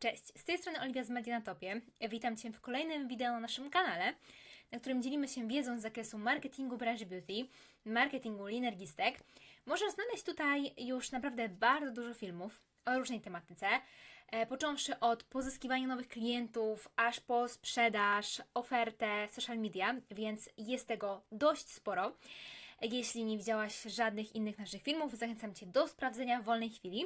Cześć, z tej strony Oliwia z Media na Topie. Witam Cię w kolejnym wideo na naszym kanale, na którym dzielimy się wiedzą z zakresu marketingu branży beauty, marketingu linergistek. Możesz znaleźć tutaj już naprawdę bardzo dużo filmów o różnej tematyce, e, począwszy od pozyskiwania nowych klientów, aż po sprzedaż, ofertę, social media, więc jest tego dość sporo. Jeśli nie widziałaś żadnych innych naszych filmów, zachęcam Cię do sprawdzenia w wolnej chwili.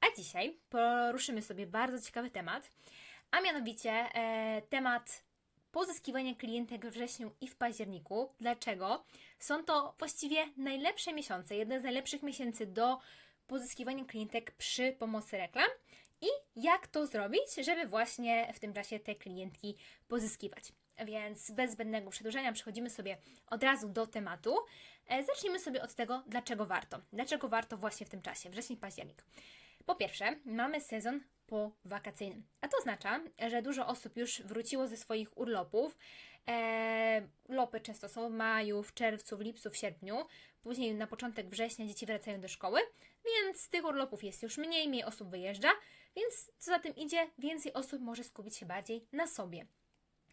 A dzisiaj poruszymy sobie bardzo ciekawy temat, a mianowicie e, temat pozyskiwania klientek we wrześniu i w październiku. Dlaczego? Są to właściwie najlepsze miesiące, jedne z najlepszych miesięcy do pozyskiwania klientek przy pomocy reklam. I jak to zrobić, żeby właśnie w tym czasie te klientki pozyskiwać. Więc bez zbędnego przedłużenia przechodzimy sobie od razu do tematu. E, Zacznijmy sobie od tego, dlaczego warto. Dlaczego warto właśnie w tym czasie, wrzesień, październik. Po pierwsze, mamy sezon powakacyjny, a to oznacza, że dużo osób już wróciło ze swoich urlopów. Eee, urlopy często są w maju, w czerwcu, w lipcu, w sierpniu. Później na początek września dzieci wracają do szkoły, więc tych urlopów jest już mniej, mniej osób wyjeżdża, więc co za tym idzie, więcej osób może skupić się bardziej na sobie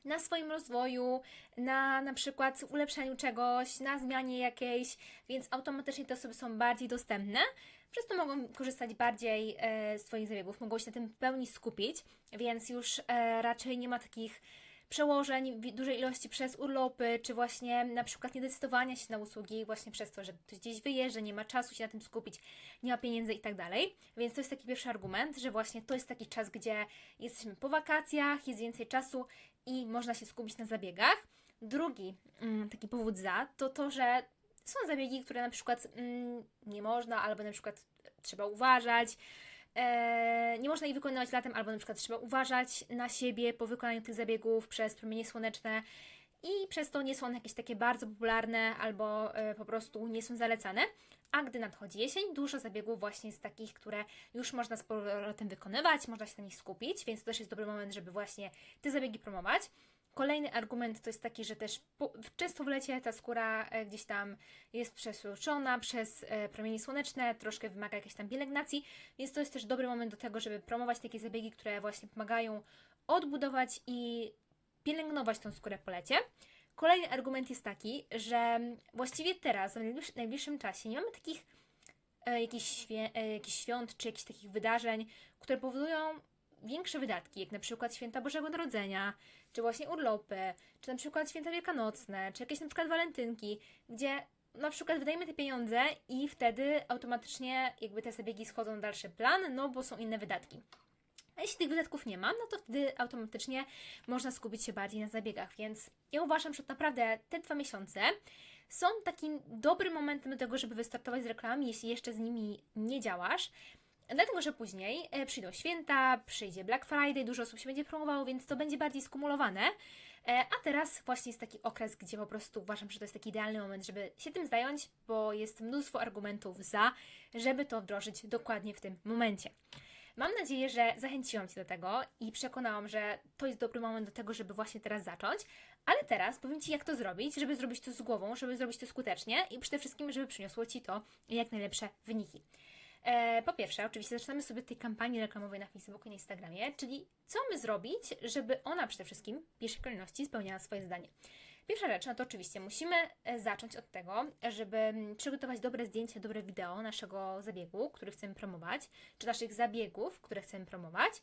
na swoim rozwoju, na na przykład ulepszaniu czegoś, na zmianie jakiejś, więc automatycznie te osoby są bardziej dostępne, przez to mogą korzystać bardziej e, z swoich zabiegów, mogą się na tym w pełni skupić, więc już e, raczej nie ma takich przełożeń dużej ilości przez urlopy, czy właśnie na przykład niedecydowania się na usługi właśnie przez to, że ktoś gdzieś wyjeżdża, nie ma czasu się na tym skupić, nie ma pieniędzy i tak dalej. Więc to jest taki pierwszy argument, że właśnie to jest taki czas, gdzie jesteśmy po wakacjach, jest więcej czasu i można się skupić na zabiegach. Drugi mm, taki powód za to to, że są zabiegi, które na przykład mm, nie można, albo na przykład trzeba uważać. E, nie można ich wykonywać latem, albo na przykład trzeba uważać na siebie po wykonaniu tych zabiegów przez promienie słoneczne i przez to nie są one jakieś takie bardzo popularne albo e, po prostu nie są zalecane. A gdy nadchodzi jesień, dużo zabiegów właśnie jest takich, które już można z powrotem wykonywać, można się na nich skupić, więc to też jest dobry moment, żeby właśnie te zabiegi promować. Kolejny argument to jest taki, że też po, często w lecie ta skóra e, gdzieś tam jest przesłuczona przez e, promienie słoneczne, troszkę wymaga jakiejś tam pielęgnacji, więc to jest też dobry moment do tego, żeby promować takie zabiegi, które właśnie pomagają odbudować i pielęgnować tą skórę po lecie. Kolejny argument jest taki, że właściwie teraz, w najbliższym, czasie, nie mamy takich e, e, jakichś świąt czy jakichś takich wydarzeń, które powodują większe wydatki, jak na przykład święta Bożego Narodzenia, czy właśnie urlopy, czy na przykład święta wielkanocne, czy jakieś na przykład walentynki, gdzie na przykład wydajemy te pieniądze i wtedy automatycznie jakby te zabiegi schodzą na dalszy plan, no bo są inne wydatki. A jeśli tych wydatków nie ma, no to wtedy automatycznie można skupić się bardziej na zabiegach. Więc ja uważam, że naprawdę te dwa miesiące są takim dobrym momentem do tego, żeby wystartować z reklamami, jeśli jeszcze z nimi nie działasz. Dlatego, że później e, przyjdą święta, przyjdzie Black Friday, dużo osób się będzie promowało, więc to będzie bardziej skumulowane. E, a teraz właśnie jest taki okres, gdzie po prostu uważam, że to jest taki idealny moment, żeby się tym zająć, bo jest mnóstwo argumentów za, żeby to wdrożyć dokładnie w tym momencie. Mam nadzieję, że zachęciłam Cię do tego i przekonałam, że to jest dobry moment do tego, żeby właśnie teraz zacząć. Ale teraz powiem Ci, jak to zrobić, żeby zrobić to z głową, żeby zrobić to skutecznie i przede wszystkim, żeby przyniosło Ci to jak najlepsze wyniki. E, po pierwsze, oczywiście zaczynamy sobie od tej kampanii reklamowej na Facebooku i na Instagramie, czyli co my zrobić, żeby ona przede wszystkim w pierwszej kolejności spełniała swoje zdanie. Pierwsza rzecz, no to oczywiście musimy e, zacząć od tego, żeby mm, przygotować dobre zdjęcie, dobre wideo naszego zabiegu, który chcemy promować, czy naszych zabiegów, które chcemy promować.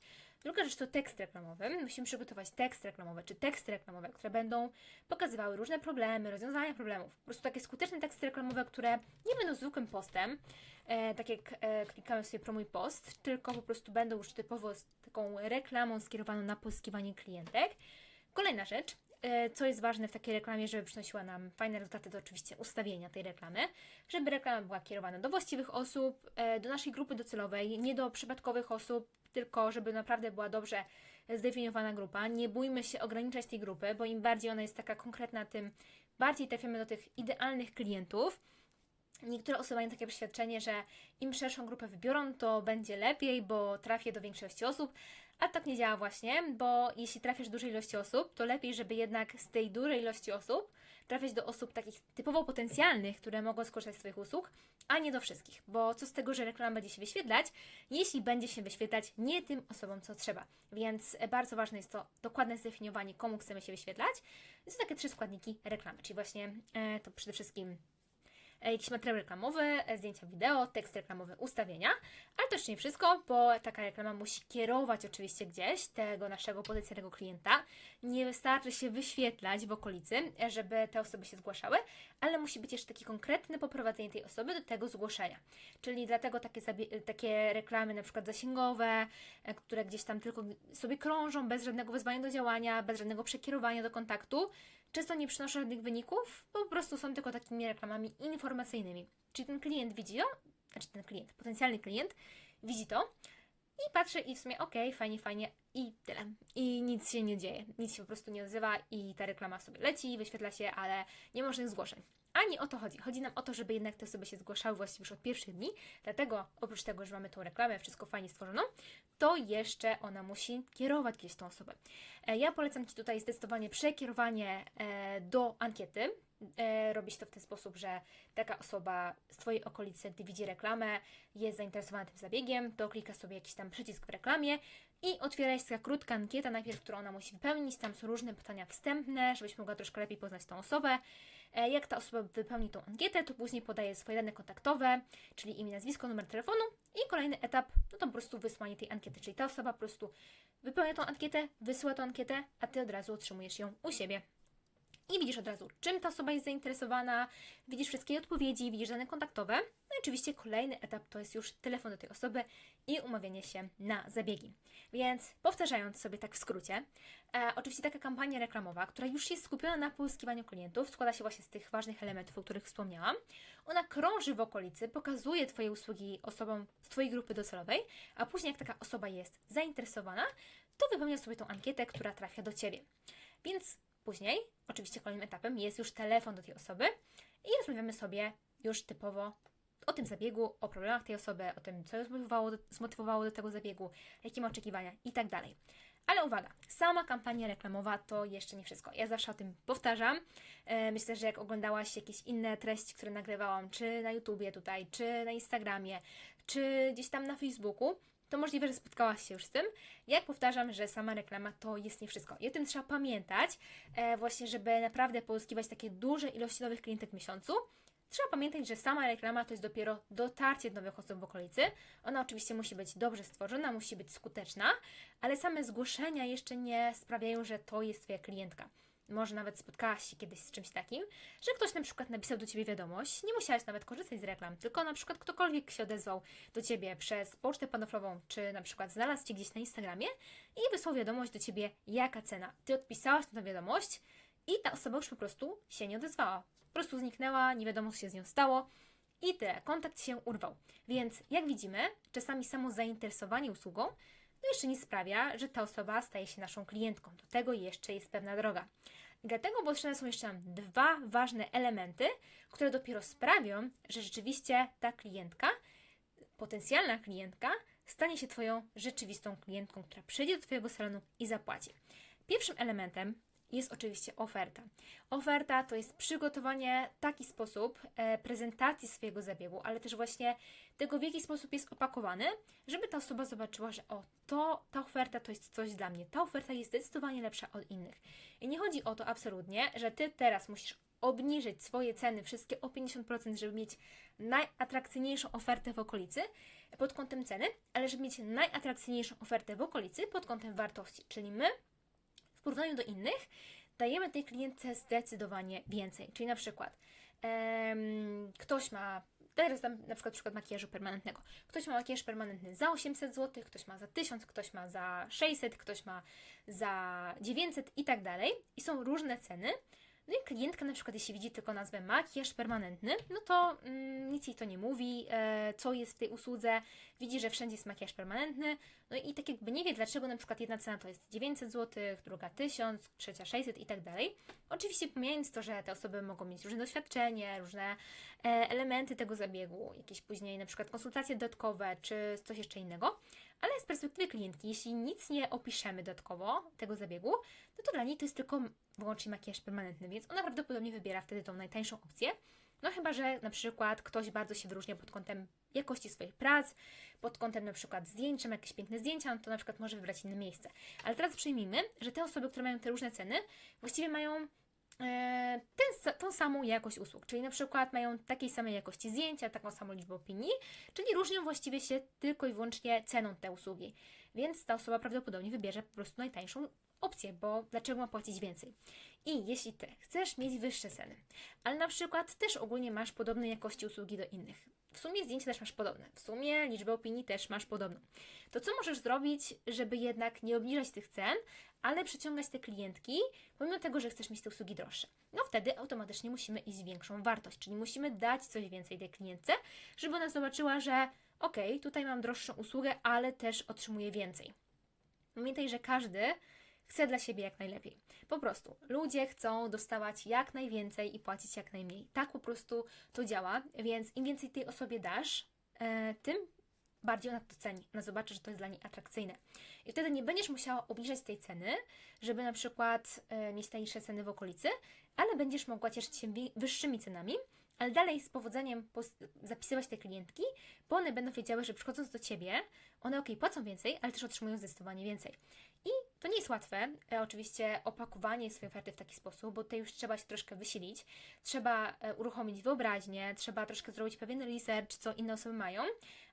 Druga rzecz to tekst reklamowy. Musimy przygotować tekst reklamowy, czy teksty reklamowe, które będą pokazywały różne problemy, rozwiązania problemów. Po prostu takie skuteczne teksty reklamowe, które nie będą zwykłym postem, e, tak jak e, klikamy sobie promuj post, tylko po prostu będą już typowo z taką reklamą skierowaną na pozyskiwanie klientek. Kolejna rzecz, co jest ważne w takiej reklamie, żeby przynosiła nam fajne rezultaty, to oczywiście ustawienia tej reklamy, żeby reklama była kierowana do właściwych osób, e, do naszej grupy docelowej, nie do przypadkowych osób, tylko żeby naprawdę była dobrze zdefiniowana grupa. Nie bójmy się ograniczać tej grupy, bo im bardziej ona jest taka konkretna, tym bardziej trafiamy do tych idealnych klientów. Niektóre osoby mają takie przeświadczenie, że im szerszą grupę wybiorą, to będzie lepiej, bo trafię do większości osób, a tak nie działa właśnie, bo jeśli trafisz dużej ilości osób, to lepiej, żeby jednak z tej dużej ilości osób trafiać do osób takich typowo potencjalnych, które mogą skorzystać z Twoich usług, a nie do wszystkich. Bo co z tego, że reklama będzie się wyświetlać, jeśli będzie się wyświetlać nie tym osobom, co trzeba. Więc bardzo ważne jest to dokładne zdefiniowanie, komu chcemy się wyświetlać. To są takie trzy składniki reklamy, czyli właśnie e, to przede wszystkim e, jakiś materiał reklamowy, e, zdjęcia wideo, tekst reklamowy, ustawienia, ale to jeszcze nie wszystko, bo taka reklama musi kierować oczywiście gdzieś tego naszego potencjalnego klienta. Nie wystarczy się wyświetlać w okolicy, żeby te osoby się zgłaszały, ale musi być jeszcze takie konkretne poprowadzenie tej osoby do tego zgłoszenia. Czyli dlatego takie, takie reklamy na przykład zasięgowe, e, które gdzieś tam tylko sobie krążą bez żadnego wezwania do działania, bez żadnego przekierowania do kontaktu, często nie przynoszą żadnych wyników, po prostu są tylko takimi reklamami informacyjnymi. Czyli ten klient widzi to, znaczy ten klient, potencjalny klient widzi to i patrzy i w sumie okej, fajnie, fajnie i tyle. I nic się nie dzieje, nic się po prostu nie odzywa i ta reklama sobie leci, wyświetla się, ale nie ma żadnych zgłoszeń. Ani o to chodzi. Chodzi nam o to, żeby jednak te osoby się zgłaszały właściwie już od pierwszych dni. Dlatego, oprócz tego, że mamy tą reklamę, wszystko fajnie stworzoną, to jeszcze ona musi kierować gdzieś tą osobę. E, Ja polecam Ci tutaj zdecydowanie przekierowanie e, do ankiety. E, Robić to w ten sposób, że taka osoba z Twojej okolicy, gdy widzi reklamę, jest zainteresowana tym zabiegiem, to klika sobie jakiś tam przycisk w reklamie i otwiera się taka krótka ankieta, najpierw, którą ona musi wypełnić. Tam są różne pytania wstępne, żebyś mogła troszkę lepiej poznać tą osobę. E, Jak ta osoba wypełni tą ankietę, to później podaje swoje dane kontaktowe, czyli imię, nazwisko, numer telefonu i kolejny etap, no to po prostu wysłanie tej ankiety, czyli ta osoba po prostu wypełnia tą ankietę, wysyła tą ankietę, a Ty od razu otrzymujesz ją u siebie. I widzisz od razu, czym ta osoba jest zainteresowana, widzisz wszystkie odpowiedzi, widzisz dane kontaktowe. No i oczywiście kolejny etap to jest już telefon do tej osoby i umawianie się na zabiegi. Więc powtarzając sobie tak w skrócie, e, oczywiście taka kampania reklamowa, która już jest skupiona na pozyskiwaniu klientów, składa się właśnie z tych ważnych elementów, o których wspomniałam. Ona krąży w okolicy, pokazuje Twoje usługi osobom z Twojej grupy docelowej, a później jak taka osoba jest zainteresowana, to wypełnia sobie tą ankietę, która trafia do Ciebie. Więc później, oczywiście kolejnym etapem jest już telefon do tej osoby i rozmawiamy sobie już typowo o tym zabiegu, o problemach tej osoby, o tym, co ją zmotywowało zmotywowało do tego zabiegu, jakie ma oczekiwania i tak dalej. Ale uwaga, sama kampania reklamowa to jeszcze nie wszystko. Ja zawsze o tym powtarzam. E, Myślę, że jak oglądałaś jakieś inne treści, które nagrywałam, czy na YouTubie tutaj, czy na Instagramie, czy gdzieś tam na Facebooku, to możliwe, że spotkałaś się już z tym. Jak powtarzam, że sama reklama to jest nie wszystko. I o tym trzeba pamiętać, e, właśnie, żeby naprawdę pozyskiwać takie duże ilości nowych klientek w miesiącu. Trzeba pamiętać, że sama reklama to jest dopiero dotarcie do nowych osób w okolicy. Ona oczywiście musi być dobrze stworzona, musi być skuteczna, ale same zgłoszenia jeszcze nie sprawiają, że to jest Twoja klientka. Może nawet spotkałaś się kiedyś z czymś takim, że ktoś na przykład napisał do Ciebie wiadomość, nie musiałaś nawet korzystać z reklam, tylko na przykład ktokolwiek się odezwał do Ciebie przez pocztę panoflową, czy na przykład znalazł Cię gdzieś na Instagramie i wysłał wiadomość do Ciebie, jaka cena. Ty odpisałaś na tę wiadomość i ta osoba już po prostu się nie odezwała. Po prostu zniknęła, nie wiadomo co się z nią stało i tyle, kontakt się urwał. Więc jak widzimy, czasami samo zainteresowanie usługą no jeszcze nie sprawia, że ta osoba staje się naszą klientką. Do tego jeszcze jest pewna droga. I dlatego potrzebne są jeszcze nam dwa ważne elementy, które dopiero sprawią, że rzeczywiście ta klientka, potencjalna klientka, stanie się Twoją rzeczywistą klientką, która przyjdzie do Twojego salonu i zapłaci. Pierwszym elementem jest oczywiście oferta. Oferta to jest przygotowanie taki sposób e, prezentacji swojego zabiegu, ale też właśnie tego, w jaki sposób jest opakowany, żeby ta osoba zobaczyła, że o, to, ta oferta to jest coś dla mnie. Ta oferta jest zdecydowanie lepsza od innych. I nie chodzi o to absolutnie, że Ty teraz musisz obniżyć swoje ceny wszystkie o 50%, żeby mieć najatrakcyjniejszą ofertę w okolicy pod kątem ceny, ale żeby mieć najatrakcyjniejszą ofertę w okolicy pod kątem wartości. Czyli my w porównaniu do innych dajemy tej klientce zdecydowanie więcej. Czyli na przykład em, ktoś ma, teraz dam na przykład przykład makijażu permanentnego. Ktoś ma makijaż permanentny za 800 zł, ktoś ma za 1000, ktoś ma za 600, ktoś ma za 900 i tak dalej. I są różne ceny. No i klientka na przykład, jeśli widzi tylko nazwę makijaż permanentny, no to mm, nic jej to nie mówi, e, co jest w tej usłudze, widzi, że wszędzie jest makijaż permanentny, no i tak jakby nie wie, dlaczego na przykład jedna cena to jest 900 zł, druga 1000, trzecia 600 i tak dalej. Oczywiście pomijając to, że te osoby mogą mieć różne doświadczenie, różne e, elementy tego zabiegu, jakieś później na przykład konsultacje dodatkowe, czy coś jeszcze innego, Ale z perspektywy klientki, jeśli nic nie opiszemy dodatkowo tego zabiegu, no to dla niej to jest tylko wyłącznie makijaż permanentny, więc ona prawdopodobnie wybiera wtedy tą najtańszą opcję. No chyba, że na przykład ktoś bardzo się wyróżnia pod kątem jakości swoich prac, pod kątem na przykład zdjęć, ma jakieś piękne zdjęcia, no to na przykład może wybrać inne miejsce. Ale teraz przyjmijmy, że te osoby, które mają te różne ceny, właściwie mają ten, sa- tą samą jakość usług, czyli na przykład mają takiej samej jakości zdjęcia, taką samą liczbę opinii, czyli różnią właściwie się tylko i wyłącznie ceną te usługi. Więc ta osoba prawdopodobnie wybierze po prostu najtańszą opcję, bo dlaczego ma płacić więcej? I jeśli ty chcesz mieć wyższe ceny, ale na przykład też ogólnie masz podobnej jakości usługi do innych, w sumie zdjęcia też masz podobne, w sumie liczbę opinii też masz podobną, to co możesz zrobić, żeby jednak nie obniżać tych cen, ale przyciągać te klientki, pomimo tego, że chcesz mieć te usługi droższe? No wtedy automatycznie musimy iść w większą wartość, czyli musimy dać coś więcej tej klientce, żeby ona zobaczyła, że okej, tutaj mam droższą usługę, ale też otrzymuję więcej. Pamiętaj, że każdy chce dla siebie jak najlepiej. Po prostu ludzie chcą dostawać jak najwięcej i płacić jak najmniej. Tak po prostu to działa, więc im więcej tej osobie dasz, e, tym bardziej ona to ceni. Ona zobaczy, że to jest dla niej atrakcyjne. I wtedy nie będziesz musiała obniżać tej ceny, żeby na przykład e, mieć najniższe ceny w okolicy, ale będziesz mogła cieszyć się wyższymi cenami, ale dalej z powodzeniem zapisywać te klientki, bo one będą wiedziały, że przychodząc do Ciebie, one ok, płacą więcej, ale też otrzymują zdecydowanie więcej. To nie jest łatwe, e, oczywiście, opakowanie swojej oferty w taki sposób, bo tutaj już trzeba się troszkę wysilić, trzeba e, uruchomić wyobraźnię, trzeba troszkę zrobić pewien research, co inne osoby mają,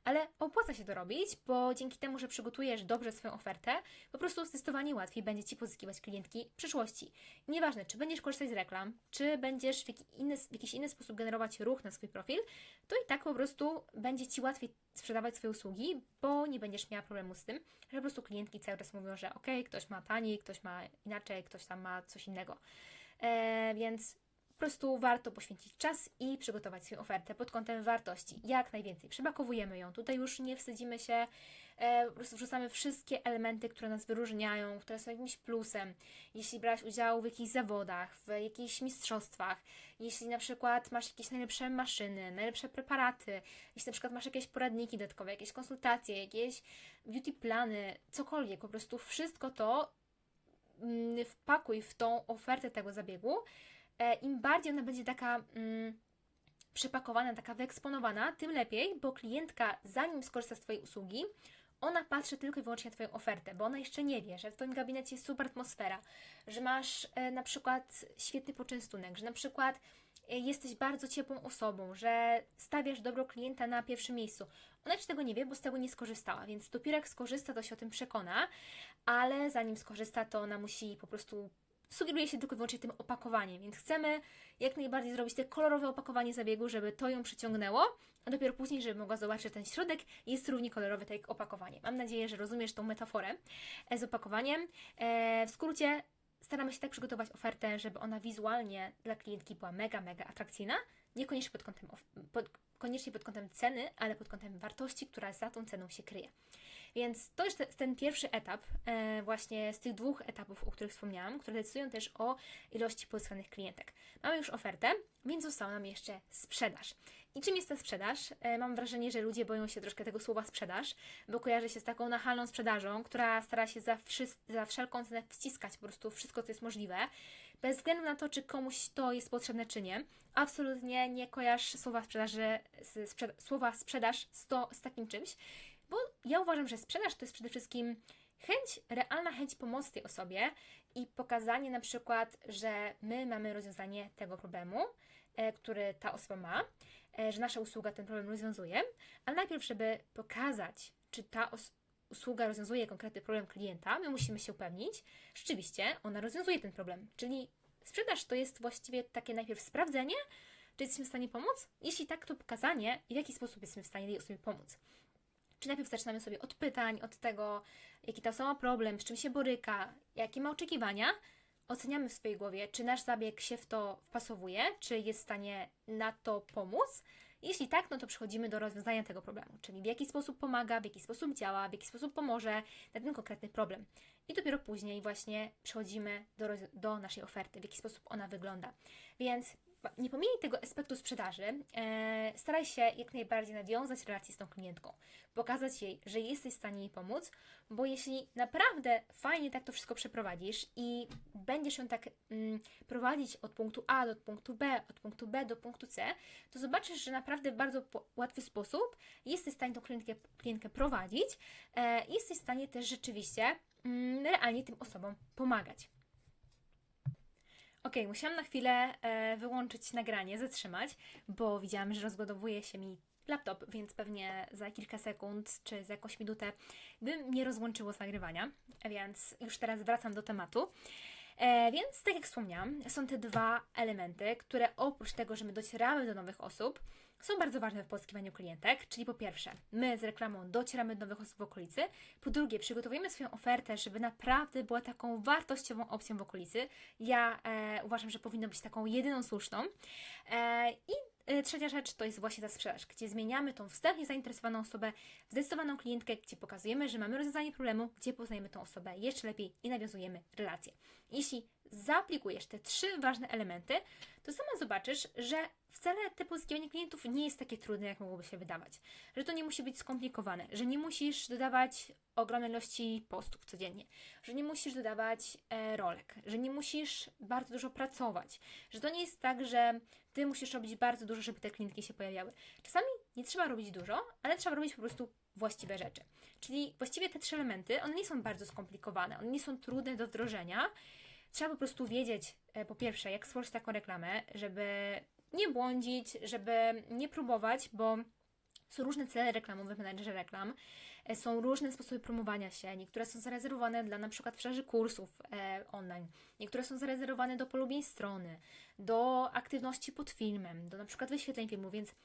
ale opłaca się to robić, bo dzięki temu, że przygotujesz dobrze swoją ofertę, po prostu zdecydowanie łatwiej będzie Ci pozyskiwać klientki w przyszłości. Nieważne, czy będziesz korzystać z reklam, czy będziesz w, jaki inny, w jakiś inny sposób generować ruch na swój profil, to i tak po prostu będzie Ci łatwiej sprzedawać swoje usługi, bo nie będziesz miała problemu z tym, że po prostu klientki cały czas mówią, że ok, ktoś ma taniej, ktoś ma inaczej, ktoś tam ma coś innego. E, więc po prostu warto poświęcić czas i przygotować swoją ofertę pod kątem wartości. Jak najwięcej. Przebakowujemy ją. Tutaj już nie wstydzimy się, e, po prostu wrzucamy wszystkie elementy, które nas wyróżniają, które są jakimś plusem. Jeśli brać udział w jakichś zawodach, w jakichś mistrzostwach, jeśli na przykład masz jakieś najlepsze maszyny, najlepsze preparaty, jeśli na przykład masz jakieś poradniki dodatkowe, jakieś konsultacje, jakieś beauty plany, cokolwiek, po prostu wszystko to mm, wpakuj w tą ofertę tego zabiegu. E, Im bardziej ona będzie taka mm, przepakowana, taka wyeksponowana, tym lepiej, bo klientka, zanim skorzysta z Twojej usługi, ona patrzy tylko i wyłącznie na Twoją ofertę, bo ona jeszcze nie wie, że w Twoim gabinecie jest super atmosfera, że masz e, na przykład świetny poczęstunek, że na przykład e, jesteś bardzo ciepłą osobą, że stawiasz dobro klienta na pierwszym miejscu. Ona jeszcze tego nie wie, bo z tego nie skorzystała, więc dopiero jak skorzysta, to się o tym przekona, ale zanim skorzysta, to ona musi po prostu sugeruje się tylko i wyłącznie tym opakowaniem, więc chcemy jak najbardziej zrobić te kolorowe opakowanie zabiegu, żeby to ją przyciągnęło, a dopiero później, żeby mogła zobaczyć, że ten środek jest równie kolorowy tak jak opakowanie. Mam nadzieję, że rozumiesz tą metaforę e, z opakowaniem. E, w skrócie staramy się tak przygotować ofertę, żeby ona wizualnie dla klientki była mega, mega atrakcyjna, niekoniecznie pod kątem, pod, koniecznie pod kątem ceny, ale pod kątem wartości, która za tą ceną się kryje. Więc to jest te- ten pierwszy etap, e, właśnie z tych dwóch etapów, o których wspomniałam, które decydują też o ilości pozyskanych klientek. Mamy już ofertę, więc została nam jeszcze sprzedaż. I czym jest ta sprzedaż? E, mam wrażenie, że ludzie boją się troszkę tego słowa sprzedaż, bo kojarzy się z taką nachalną sprzedażą, która stara się za, za wszelką cenę wciskać po prostu wszystko, co jest możliwe, bez względu na to, czy komuś to jest potrzebne, czy nie. Absolutnie nie kojarz słowa sprzedaży, z, sprzeda- słowa sprzedaż z, to, z takim czymś, bo ja uważam, że sprzedaż to jest przede wszystkim chęć, realna chęć pomocy tej osobie i pokazanie na przykład, że my mamy rozwiązanie tego problemu, e, który ta osoba ma, e, że nasza usługa ten problem rozwiązuje, ale najpierw, żeby pokazać, czy ta usługa rozwiązuje konkretny problem klienta, my musimy się upewnić, rzeczywiście ona rozwiązuje ten problem. Czyli sprzedaż to jest właściwie takie najpierw sprawdzenie, czy jesteśmy w stanie pomóc? Jeśli tak, to pokazanie, w jaki sposób jesteśmy w stanie tej osobie pomóc. Czy najpierw zaczynamy sobie od pytań, od tego, jaki ta osoba problem, z czym się boryka, jakie ma oczekiwania, oceniamy w swojej głowie, czy nasz zabieg się w to wpasowuje, czy jest w stanie na to pomóc. Jeśli tak, no to przechodzimy do rozwiązania tego problemu, czyli w jaki sposób pomaga, w jaki sposób działa, w jaki sposób pomoże na ten konkretny problem. I dopiero później właśnie przechodzimy do, do naszej oferty, w jaki sposób ona wygląda. Więc nie pomijaj tego aspektu sprzedaży, e, staraj się jak najbardziej nawiązać relację z tą klientką, pokazać jej, że jesteś w stanie jej pomóc, bo jeśli naprawdę fajnie tak to wszystko przeprowadzisz i będziesz ją tak mm, prowadzić od punktu A do punktu B, od punktu B do punktu C, to zobaczysz, że naprawdę w bardzo łatwy sposób jesteś w stanie tą klientkę, klientkę prowadzić e, jesteś w stanie też rzeczywiście mm, realnie tym osobom pomagać. Ok, musiałam na chwilę e, wyłączyć nagranie, zatrzymać, bo widziałam, że rozładowuje się mi laptop, więc pewnie za kilka sekund czy za jakąś minutę by mnie rozłączyło z nagrywania, więc już teraz wracam do tematu. E, więc, tak jak wspomniałam, są te dwa elementy, które oprócz tego, że my docieramy do nowych osób, są bardzo ważne w pozyskiwaniu klientek, czyli po pierwsze, my z reklamą docieramy do nowych osób w okolicy, po drugie, przygotowujemy swoją ofertę, żeby naprawdę była taką wartościową opcją w okolicy. Ja e, uważam, że powinno być taką jedyną słuszną. E, I e, trzecia rzecz to jest właśnie ta sprzedaż, gdzie zmieniamy tą wstępnie zainteresowaną osobę w zdecydowaną klientkę, gdzie pokazujemy, że mamy rozwiązanie problemu, gdzie poznajemy tą osobę jeszcze lepiej i nawiązujemy relacje. Jeśli zaaplikujesz te trzy ważne elementy, to sama zobaczysz, że wcale te pozyskiwanie klientów nie jest takie trudne, jak mogłoby się wydawać. Że to nie musi być skomplikowane, że nie musisz dodawać ogromnej ilości postów codziennie, że nie musisz dodawać e, rolek, że nie musisz bardzo dużo pracować, że to nie jest tak, że ty musisz robić bardzo dużo, żeby te klientki się pojawiały. Czasami nie trzeba robić dużo, ale trzeba robić po prostu właściwe rzeczy. Czyli właściwie te trzy elementy, one nie są bardzo skomplikowane, one nie są trudne do wdrożenia. Trzeba po prostu wiedzieć, e, po pierwsze, jak stworzyć taką reklamę, żeby nie błądzić, żeby nie próbować, bo są różne cele reklamowe w menedżerze reklam, e, są różne sposoby promowania się. Niektóre są zarezerwowane dla na przykład sprzedaży kursów e, online, niektóre są zarezerwowane do polubień strony, do aktywności pod filmem, do na przykład wyświetleń filmu, więc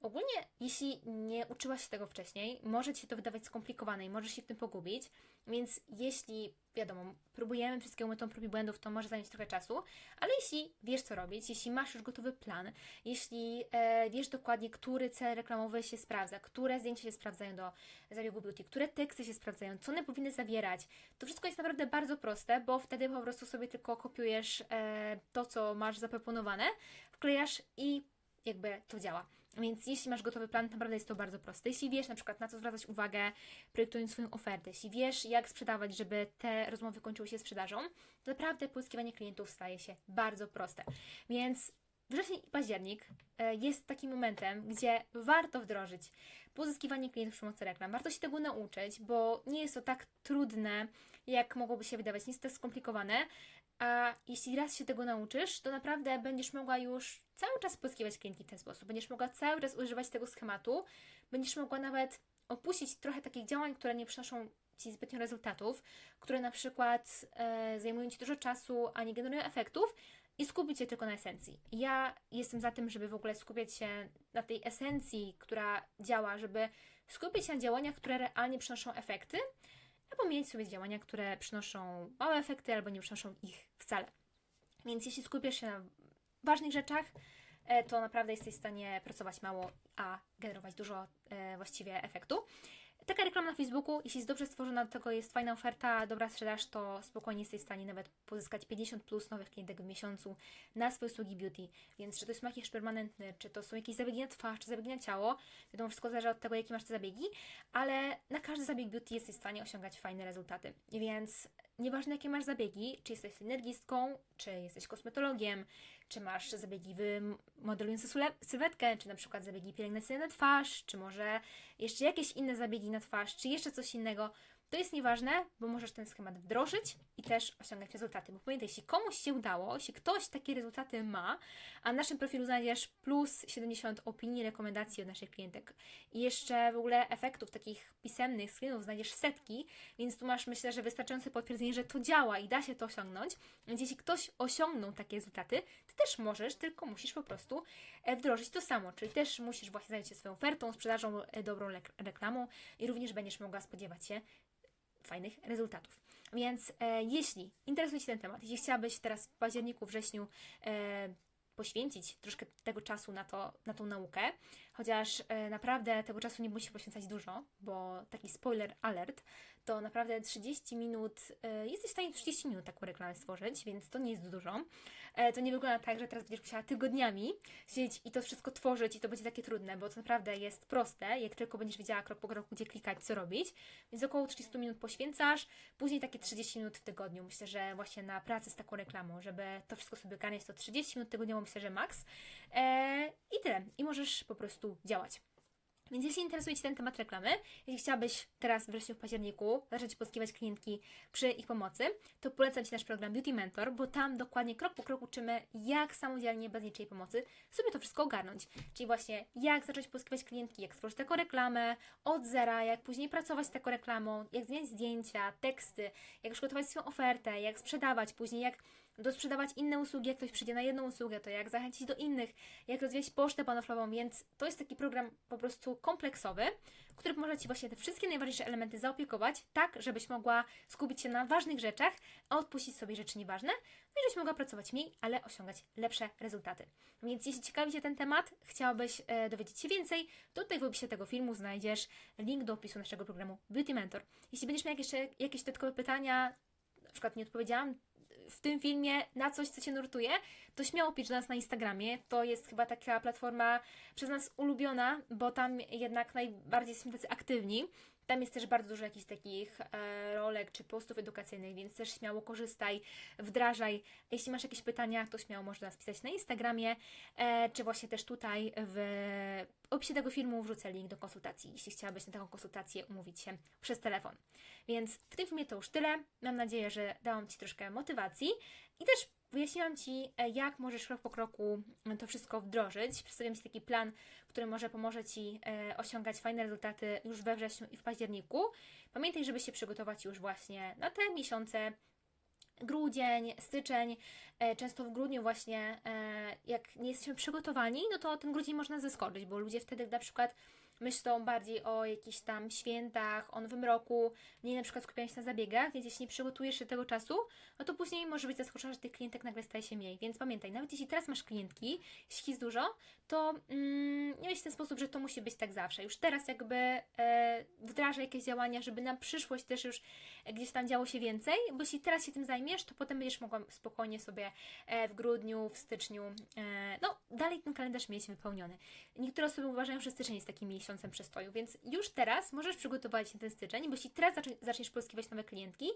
ogólnie jeśli nie uczyłaś się tego wcześniej, może Ci się to wydawać skomplikowane i możesz się w tym pogubić, więc jeśli, wiadomo, próbujemy wszystkiego metodą prób i błędów, to może zająć trochę czasu, ale jeśli wiesz co robić, jeśli masz już gotowy plan, jeśli e, wiesz dokładnie, który cel reklamowy się sprawdza, które zdjęcia się sprawdzają do zabiegu beauty, które teksty się sprawdzają, co one powinny zawierać, to wszystko jest naprawdę bardzo proste, bo wtedy po prostu sobie tylko kopiujesz e, to, co masz zaproponowane, wklejasz i jakby to działa. Więc jeśli masz gotowy plan, naprawdę jest to bardzo proste. Jeśli wiesz na przykład na co zwracać uwagę, projektując swoją ofertę, jeśli wiesz jak sprzedawać, żeby te rozmowy kończyły się sprzedażą, to naprawdę pozyskiwanie klientów staje się bardzo proste. Więc wrzesień i październik e, jest takim momentem, gdzie warto wdrożyć pozyskiwanie klientów przy pomocy reklam. Warto się tego nauczyć, bo nie jest to tak trudne, jak mogłoby się wydawać. Nie jest to tak skomplikowane, a jeśli raz się tego nauczysz, to naprawdę będziesz mogła już cały czas pozyskiwać klientki w ten sposób. Będziesz mogła cały czas używać tego schematu. Będziesz mogła nawet opuścić trochę takich działań, które nie przynoszą Ci zbytnio rezultatów, które na przykład e, zajmują Ci dużo czasu, a nie generują efektów i skupić się tylko na esencji. Ja jestem za tym, żeby w ogóle skupiać się na tej esencji, która działa, żeby skupić się na działaniach, które realnie przynoszą efekty, a pomijać sobie działania, które przynoszą małe efekty albo nie przynoszą ich wcale. Więc jeśli skupiasz się na ważnych rzeczach, e, to naprawdę jesteś w stanie pracować mało, a generować dużo e, właściwie efektu. Taka reklama na Facebooku, jeśli jest dobrze stworzona, do tego jest fajna oferta, dobra sprzedaż, to spokojnie jesteś w stanie nawet pozyskać 50 plus nowych klientek w miesiącu na swoje usługi beauty. Więc czy to jest makijaż permanentny, czy to są jakieś zabiegi na twarz, czy zabiegi na ciało, wiadomo, wszystko zależy od tego, jakie masz te zabiegi, ale na każdy zabieg beauty jesteś w stanie osiągać fajne rezultaty. Więc nieważne jakie masz zabiegi, czy jesteś energistką, czy jesteś kosmetologiem, czy masz zabiegi modelujące sylwetkę, czy na przykład zabiegi pielęgnacyjne na twarz, czy może jeszcze jakieś inne zabiegi na twarz, czy jeszcze coś innego, to jest nieważne, bo możesz ten schemat wdrożyć i też osiągać rezultaty. Bo pamiętaj, jeśli komuś się udało, jeśli ktoś takie rezultaty ma, a na naszym profilu znajdziesz plus 70 opinii, rekomendacji od naszych klientek i jeszcze w ogóle efektów takich pisemnych, screenów znajdziesz setki, więc tu masz myślę, że wystarczające potwierdzenie, że to działa i da się to osiągnąć. Więc jeśli ktoś osiągnął takie rezultaty, ty też możesz, tylko musisz po prostu e, wdrożyć to samo, czyli też musisz właśnie zająć się swoją ofertą, sprzedażą, e, dobrą reklamą i również będziesz mogła spodziewać się fajnych rezultatów. Więc e, jeśli interesuje Cię ten temat, jeśli chciałabyś teraz w październiku, wrześniu e, poświęcić troszkę tego czasu na, to, na tą naukę, chociaż e, naprawdę tego czasu nie musi poświęcać dużo, bo taki spoiler alert, to naprawdę 30 minut, e, jesteś w stanie w 30 minut taką reklamę stworzyć, więc to nie jest dużo. E, to nie wygląda tak, że teraz będziesz musiała tygodniami siedzieć i to wszystko tworzyć i to będzie takie trudne, bo to naprawdę jest proste, jak tylko będziesz wiedziała krok po kroku, gdzie klikać, co robić. Więc około 30 minut poświęcasz, później takie 30 minut w tygodniu. Myślę, że właśnie na pracy z taką reklamą, żeby to wszystko sobie ogarniać, to 30 minut tygodniowo myślę, że maks. I tyle. I możesz po prostu działać. Więc jeśli interesuje Cię ten temat reklamy, jeśli chciałabyś teraz w wrześniu, w październiku zacząć pozyskiwać klientki przy ich pomocy, to polecam Ci nasz program Beauty Mentor, bo tam dokładnie krok po kroku uczymy, jak samodzielnie, bez niczej pomocy sobie to wszystko ogarnąć. Czyli właśnie jak zacząć pozyskiwać klientki, jak stworzyć taką reklamę od zera, jak później pracować z taką reklamą, jak zmieniać zdjęcia, teksty, jak przygotować swoją ofertę, jak sprzedawać później, jak dosprzedawać inne usługi, jak ktoś przyjdzie na jedną usługę, to jak zachęcić do innych, jak rozwijać pocztę panoflową, więc to jest taki program po prostu kompleksowy, który pomoże Ci właśnie te wszystkie najważniejsze elementy zaopiekować, tak, żebyś mogła skupić się na ważnych rzeczach, a odpuścić sobie rzeczy nieważne, no i żebyś mogła pracować mniej, ale osiągać lepsze rezultaty. Więc jeśli ciekawi Cię ten temat, chciałabyś e, dowiedzieć się więcej, to tutaj w opisie tego filmu znajdziesz link do opisu naszego programu Beauty Mentor. Jeśli będziesz miał jeszcze jakieś dodatkowe pytania, na przykład nie odpowiedziałam w tym filmie na coś, co Cię nurtuje, to śmiało pisz do nas na Instagramie. To jest chyba taka platforma przez nas ulubiona, bo tam jednak najbardziej jesteśmy tacy aktywni. Tam jest też bardzo dużo jakichś takich e, rolek czy postów edukacyjnych, więc też śmiało korzystaj, wdrażaj. Jeśli masz jakieś pytania, to śmiało można nas pisać na Instagramie, e, czy właśnie też tutaj w opisie tego filmu wrzucę link do konsultacji, jeśli chciałabyś na taką konsultację umówić się przez telefon. Więc w tym filmie to już tyle. Mam nadzieję, że dałam Ci troszkę motywacji i też wyjaśniłam Ci, e, jak możesz krok po kroku to wszystko wdrożyć. Przedstawiam Ci taki plan, który może pomoże Ci e, osiągać fajne rezultaty już we wrześniu i w październiku. Pamiętaj, żeby się przygotować już właśnie na te miesiące grudzień, styczeń, e, często w grudniu właśnie, e, jak nie jesteśmy przygotowani, no to ten grudzień można zeskoczyć, bo ludzie wtedy na przykład myślą bardziej o jakichś tam świętach, o nowym roku, mniej na przykład skupiają się na zabiegach, więc jeśli nie przygotujesz się tego czasu, no to później może być zaskoczona, że tych klientek nagle staje się mniej. Więc pamiętaj, nawet jeśli teraz masz klientki, jeśli jest dużo, to mm, nie myśl w ten sposób, że to musi być tak zawsze. Już teraz jakby e, wdrażaj jakieś działania, żeby na przyszłość też już gdzieś tam działo się więcej, bo jeśli teraz się tym zajmiesz, to potem będziesz mogła spokojnie sobie e, w grudniu, w styczniu, e, no dalej ten kalendarz mieć wypełniony. Niektóre osoby uważają, że styczeń jest takim miesiącem przestoju, więc już teraz możesz przygotować się ten styczeń, bo jeśli teraz zacznie- zaczniesz pozyskiwać nowe klientki,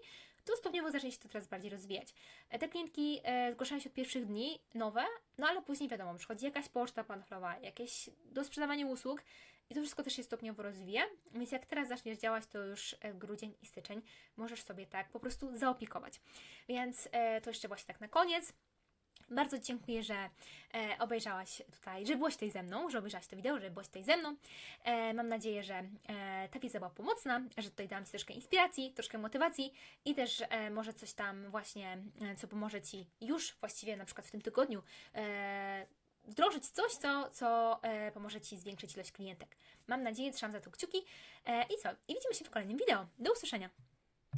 to stopniowo zacznie się to teraz bardziej rozwijać. E, Te klientki e, zgłaszają się od pierwszych dni, nowe, no ale później wiadomo, przychodzi jakaś poczta panflowa, jakieś dosprzedawanie usług i to wszystko też się stopniowo rozwija, więc jak teraz zaczniesz działać, to już e, grudzień i styczeń możesz sobie tak po prostu zaopiekować. Więc to jeszcze właśnie tak na koniec. Bardzo dziękuję, że e, obejrzałaś tutaj, że byłaś tutaj ze mną, że obejrzałaś to wideo, że byłaś tutaj ze mną. E, mam nadzieję, że e, ta wiedza była pomocna, że tutaj dałam Ci troszkę inspiracji, troszkę motywacji i też może coś tam właśnie, co pomoże Ci już właściwie na przykład w tym tygodniu wdrożyć coś, co, co pomoże Ci zwiększyć ilość klientek. Mam nadzieję, trzymam za to kciuki i co? I widzimy się w kolejnym wideo. Do usłyszenia!